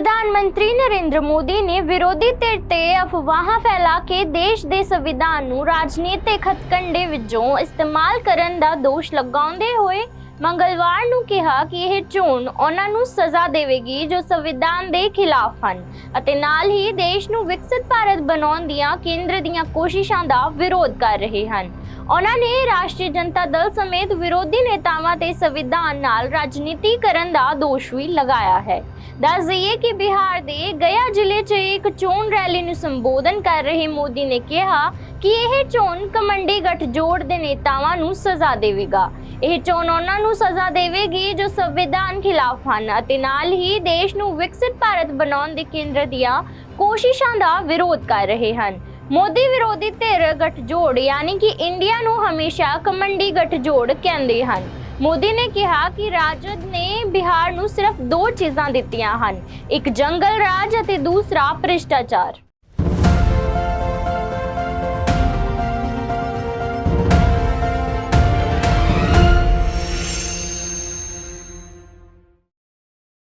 ਪ੍ਰਧਾਨ ਮੰਤਰੀ ਨਰਿੰਦਰ ਮੋਦੀ ਨੇ ਵਿਰੋਧੀ ਧਿਰ ਤੇ ਅਫਵਾਹਾਂ ਫੈਲਾ ਕੇ ਦੇਸ਼ ਦੇ ਸੰਵਿਧਾਨ ਨੂੰ ਰਾਜਨੀਤਿਕ ਹਥਕੰਡੇ ਵਜੋਂ ਇਸਤੇਮਾਲ ਕਰਨ ਦਾ ਦੋਸ਼ ਲਗਾਉਂਦੇ ਹੋਏ ਮੰਗਲਵਾਰ ਨੂੰ ਕਿਹਾ ਕਿ ਇਹ ਚੋਣ ਉਹਨਾਂ ਨੂੰ ਸਜ਼ਾ ਦੇਵੇਗੀ ਜੋ ਸੰਵਿਧਾਨ ਦੇ ਖਿਲਾਫ ਹਨ ਅਤੇ ਨਾਲ ਹੀ ਦੇਸ਼ ਨੂੰ ਵਿਕਸਿਤ ਭਾਰਤ ਬਣਾਉਣ ਦੀਆਂ ਕੇਂਦਰ ਦੀਆਂ ਕੋਸ਼ਿਸ਼ਾਂ ਦਾ ਵਿਰੋਧ ਕਰ ਰਹੇ ਹਨ। ਉਹਨਾਂ ਨੇ ਰਾਸ਼ਟਰੀ ਜਨਤਾ ਦਲ ਸਮੇਤ ਵਿਰੋਧੀ ਨੇਤਾਵਾਂ ਤੇ ਸੰਵਿਧਾਨ ਨਾਲ ਰਾਜਨੀਤੀ ਕਰਨ ਦਾ ਦੋਸ਼ ਵੀ ਲਗਾਇਆ ਹੈ। ਦੱਸ ਦਈਏ ਕਿ ਬਿਹਾਰ ਦੇ ਗਇਆ ਜ਼ਿਲ੍ਹੇ 'ਚ ਇੱਕ ਚੋਣ ਰੈਲੀ ਨੂੰ ਸੰਬੋਧਨ ਕਰ ਰਹੇ ਮੋਦੀ ਨੇ ਕਿਹਾ ਕਿ ਇਹ ਚੋਣ ਕਮੰਡੀ ਗੱਠਜੋੜ ਦੇ ਨੇਤਾਵਾਂ ਨੂੰ ਸਜ਼ਾ ਦੇਵੇਗਾ। ਇਹ ਚੋਣ ਉਹਨਾਂ ਨੂੰ ਸਜ਼ਾ ਦੇਵੇਗੀ ਜੋ ਸੰਵਿਧਾਨ ਖਿਲਾਫ ਹਨ ਅਤੇ ਨਾਲ ਹੀ ਦੇਸ਼ ਨੂੰ ਵਿਕਸਿਤ ਭਾਰਤ ਬਣਾਉਣ ਦੇ ਕੇਂਦਰ ਦੀਆਂ ਕੋਸ਼ਿਸ਼ਾਂ ਦਾ ਵਿਰੋਧ ਕਰ ਰਹੇ ਹਨ। ਮੋਦੀ ਵਿਰੋਧੀ ਧਿਰ ਗਠਜੋੜ ਯਾਨੀ ਕਿ ਇੰਡੀਆ ਨੂੰ ਹਮੇਸ਼ਾ ਕਮੰਡੀ ਗਠਜੋੜ ਕਹਿੰਦੇ ਹਨ। ਮੋਦੀ ਨੇ ਕਿਹਾ ਕਿ ਰਾਜਦ ਨੇ ਬਿਹਾਰ ਨੂੰ ਸਿਰਫ ਦੋ ਚੀਜ਼ਾਂ ਦਿੱਤੀਆਂ ਹਨ, ਇੱਕ ਜੰਗਲ ਰਾਜ ਅਤੇ ਦੂਸਰਾ ਭ੍ਰਿਸ਼ਟਾਚਾਰ।